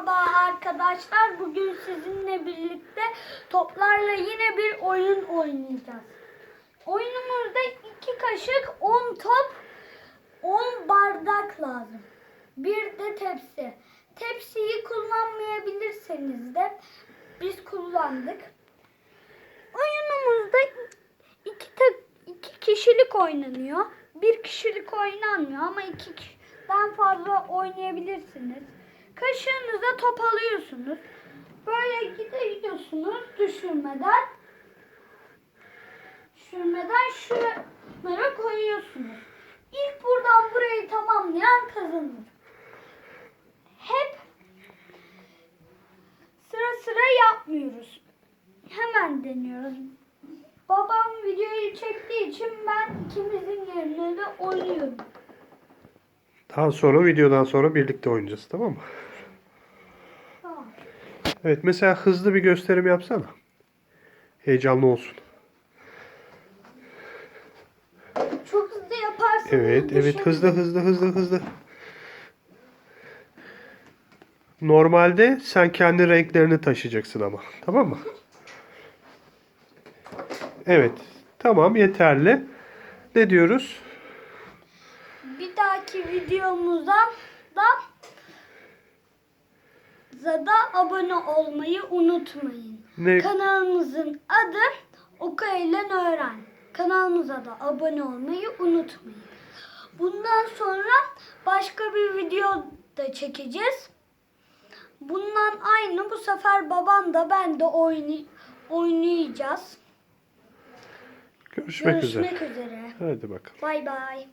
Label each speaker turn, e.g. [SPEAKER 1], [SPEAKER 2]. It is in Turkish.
[SPEAKER 1] Merhaba arkadaşlar. Bugün sizinle birlikte toplarla yine bir oyun oynayacağız. Oyunumuzda iki kaşık, 10 top, 10 bardak lazım. Bir de tepsi. Tepsiyi kullanmayabilirseniz de biz kullandık. Oyunumuzda iki, ta- iki kişilik oynanıyor. Bir kişilik oynanmıyor ama iki kişiden fazla oynayabilirsiniz. Kaşığınıza top alıyorsunuz. Böyle gide- gidiyorsunuz düşürmeden. Düşürmeden şunlara koyuyorsunuz. İlk buradan burayı tamamlayan kazanır. Hep sıra sıra yapmıyoruz. Hemen deniyoruz. Babam videoyu çektiği için ben ikimizin yerine de oynuyorum.
[SPEAKER 2] Daha sonra videodan sonra birlikte oynayacağız tamam mı? Evet mesela hızlı bir gösterim yapsana. Heyecanlı olsun.
[SPEAKER 1] Çok hızlı yaparsanız
[SPEAKER 2] Evet evet hızlı hızlı hızlı hızlı. Normalde sen kendi renklerini taşıyacaksın ama. Tamam mı? Evet. Tamam yeterli. Ne diyoruz?
[SPEAKER 1] Bir dahaki videomuza da da abone olmayı unutmayın.
[SPEAKER 2] Ne?
[SPEAKER 1] Kanalımızın adı Okuyaylen Öğren. Kanalımıza da abone olmayı unutmayın. Bundan sonra başka bir video da çekeceğiz. Bundan aynı bu sefer babam da ben de oynay oynayacağız.
[SPEAKER 2] Görüşmek üzere.
[SPEAKER 1] Görüşmek üzere.
[SPEAKER 2] Hadi bakalım.
[SPEAKER 1] Bay bay.